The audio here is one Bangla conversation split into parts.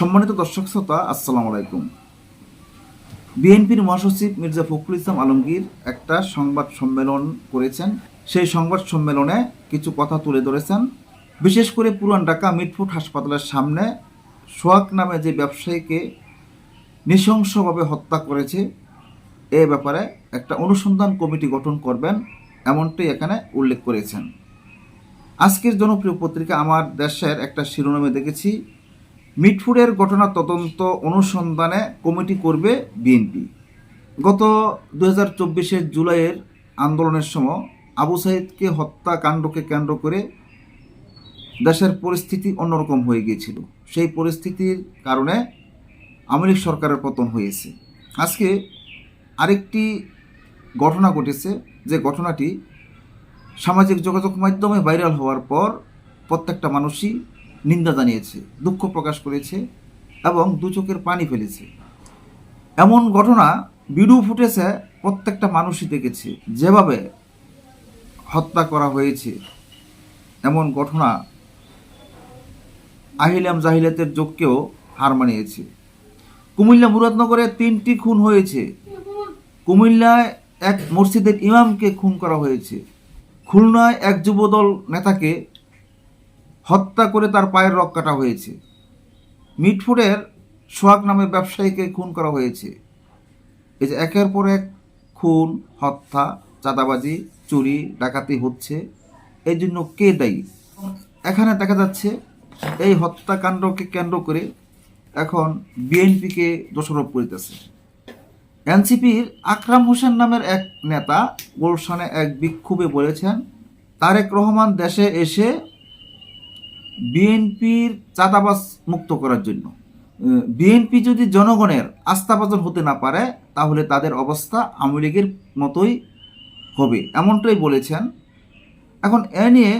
সম্মানিত দর্শক শ্রোতা, আসসালামু আলাইকুম। বিএনপির মহাসচিব মির্জা ফখরুল ইসলাম আলমগীর একটা সংবাদ সম্মেলন করেছেন। সেই সংবাদ সম্মেলনে কিছু কথা তুলে ধরেছেন। বিশেষ করে পুরান ঢাকা মিটফুট হাসপাতালের সামনে সোয়াক নামে যে ব্যবসায়ীকে নৃশংসভাবে হত্যা করেছে, এ ব্যাপারে একটা অনুসন্ধান কমিটি গঠন করবেন এমনটাই এখানে উল্লেখ করেছেন। আজকের জনপ্রিয় পত্রিকা আমার দেশের একটা শিরোনামে দেখেছি মিটফুডের ঘটনা তদন্ত অনুসন্ধানে কমিটি করবে বিএনপি। গত দু হাজার জুলাইয়ের আন্দোলনের সময় আবু সাইদকে হত্যাকাণ্ডকে কেন্দ্র করে দেশের পরিস্থিতি অন্যরকম হয়ে গিয়েছিল। সেই পরিস্থিতির কারণে আওয়ামী সরকারের পতন হয়েছে। আজকে আরেকটি ঘটনা ঘটেছে। যে ঘটনাটি সামাজিক যোগাযোগ মাধ্যমে ভাইরাল হওয়ার পর প্রত্যেকটা মানুষই নিন্দা জানিয়েছে, দুঃখ প্রকাশ করেছে এবং দু চোখের পানি ফেলেছে। এমন ঘটনা ভিডিও ফুটেছে প্রত্যেকটা মানুষই দেখেছে। যেভাবে হত্যা করা হয়েছে, এমন ঘটনা আহিলাম জাহিলাতের যোগকেও হার মানিয়েছে। কুমিল্লা মুরাদনগরে তিনটি খুন হয়েছে। কুমিল্লায় এক মসজিদের ইমামকে খুন করা হয়েছে। খুলনায় এক যুবদল নেতাকে হত্যা করে তার পায়ের রক কাটা হয়েছে। মিটফুডের সোহাগ নামে ব্যবসায়ীকে খুন করা হয়েছে। এই যে একের পর এক খুন, হত্যা, চাঁদাবাজি, চুরি, ডাকাতি হচ্ছে। এই জন্য কে দায়ী? এখানে দেখা যাচ্ছে এই হত্যাকাণ্ডকে কেন্দ্র করে এখন বিএনপিকে দোষারোপ করিতেছে। এনসিপির আকরাম হোসেন নামের এক নেতা গুলশানে এক বিক্ষোভে বলেছেন, তারেক রহমান দেশে এসে বিএনপির চাঁদাবাজ মুক্ত করার জন্য। বিএনপি যদি জনগণের আস্থাভাজন হতে না পারে, তাহলে তাদের অবস্থা আওয়ামী লীগের মতোই হবে, এমনটাই বলেছেন। এখন এ নিয়ে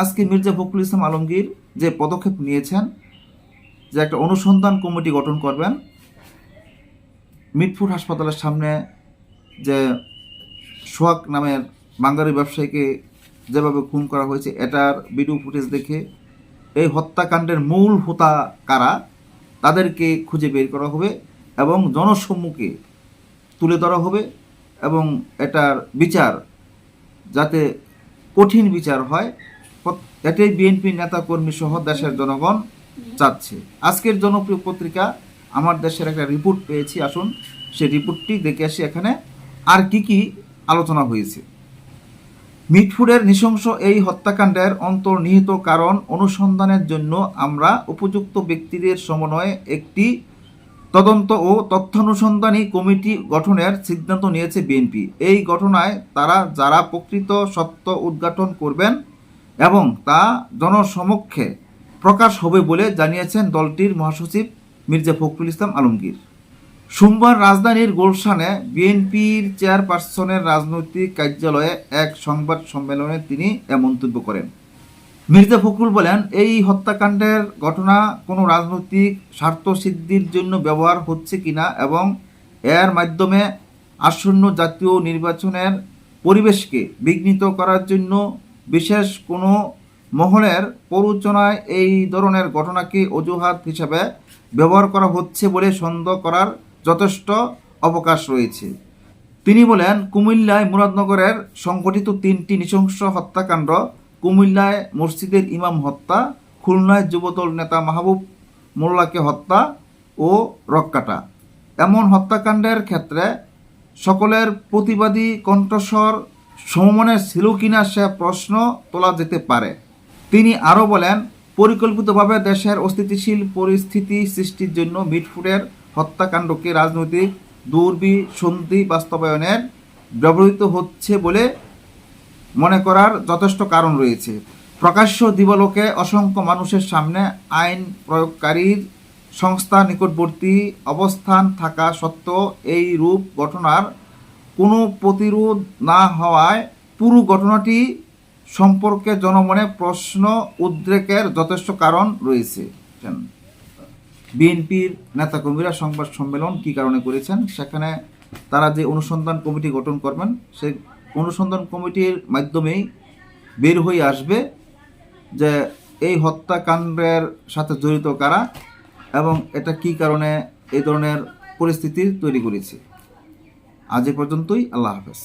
আজকে মির্জা ফখরুল ইসলাম আলমগীর যে পদক্ষেপ নিয়েছেন, যে একটা অনুসন্ধান কমিটি গঠন করবেন মিটফুড হাসপাতালের সামনে যে সোহাগ নামের বাঙালি ব্যবসায়ীকে যেভাবে খুন করা হয়েছে, এটার ভিডিও ফুটেজ দেখে এই হত্যাকাণ্ডের মূল হোতা কারা, তাদেরকে খুঁজে বের করা হবে এবং জনসম্মুখে তুলে ধরা হবে এবং এটার বিচার যাতে কঠিন বিচার হয়, এটাই বিএনপি নেতাকর্মী সহ দেশের জনগণ চাচ্ছে। আজকের জনপ্রিয় পত্রিকা, আমার দেশের একটা রিপোর্ট পেয়েছি, আসুন সেই রিপোর্টটি দেখে আসি এখানে, আর কি কি আলোচনা হয়েছে। মিটফুডের নৃশংস এই হত্যাকাণ্ডের অন্তর্নিহিত কারণ অনুসন্ধানের জন্য আমরা উপযুক্ত ব্যক্তিদের সমন্বয়ে একটি তদন্ত ও তথ্যানুসন্ধানী কমিটি গঠনের সিদ্ধান্ত নিয়েছে বিএনপি। এই ঘটনায় তারা যারা প্রকৃত সত্য উদ্ঘাটন করবেন এবং তা জনসমক্ষে প্রকাশ হবে বলে জানিয়েছেন দলটির মহাসচিব মির্জা ফখরুল ইসলাম আলমগীর। সোমবার রাজধানীর গুলশানে বিএনপির চেয়ারপারসনের রাজনৈতিক কার্যালয়ে এক সংবাদ সম্মেলনে তিনি এ মন্তব্য করেন। মির্জা ফখরুল বলেন, এই হত্যাকাণ্ডের ঘটনা কোনো রাজনৈতিক স্বার্থ সিদ্ধির জন্য ব্যবহার হচ্ছে কিনা এবং এর মাধ্যমে আসন্ন জাতীয় নির্বাচনের পরিবেশকে বিঘ্নিত করার জন্য বিশেষ কোনো মহলের প্ররোচনায় এই ধরনের ঘটনাকে অজুহাত হিসাবে ব্যবহার করা হচ্ছে বলে সন্দেহ করার যথেষ্ট অবকাশ রয়েছে। তিনি বলেন, কুমিল্লায় মুরাদনগরের সংঘটিত তিনটি নৃশংস হত্যাকাণ্ড, কুমিল্লায় মসজিদের ইমাম হত্যা, খুলনায় যুবদল নেতা মাহবুব মোল্লাকে হত্যা ও রক্কাটা। এমন হত্যাকাণ্ডের ক্ষেত্রে সকলের প্রতিবাদী কণ্ঠস্বর সমমনের ছিল কিনা সে প্রশ্ন তোলা যেতে পারে। তিনি আরও বলেন, পরিকল্পিতভাবে দেশের অস্থিতিশীল পরিস্থিতি সৃষ্টির জন্য মিটফুডের হত্যাকাণ্ডকে রাজনৈতিক দুর্বিসন্ধি বাস্তবায়নের ব্যবহৃত হচ্ছে বলে মনে করার যথেষ্ট কারণ রয়েছে। প্রকাশ্য দিবলোকে অসংখ্য মানুষের সামনে আইন প্রয়োগকারীর সংস্থা নিকটবর্তী অবস্থান থাকা সত্ত্বেও এই রূপ ঘটনার কোনো প্রতিরোধ না হওয়ায় পুরো ঘটনাটি সম্পর্কে জনমনে প্রশ্ন উদ্রেকের যথেষ্ট কারণ রয়েছে। বিএনপির নেতাকর্মীরা সংবাদ সম্মেলন কী কারণে করেছেন? সেখানে তারা যে অনুসন্ধান কমিটি গঠন করবেন, সেই অনুসন্ধান কমিটির মাধ্যমেই বের হয়ে আসবে যে এই হত্যাকাণ্ডের সাথে জড়িত কারা এবং এটা কি কারণে এই ধরনের পরিস্থিতি তৈরি করেছে। আজ এ পর্যন্তই, আল্লাহ হাফেজ।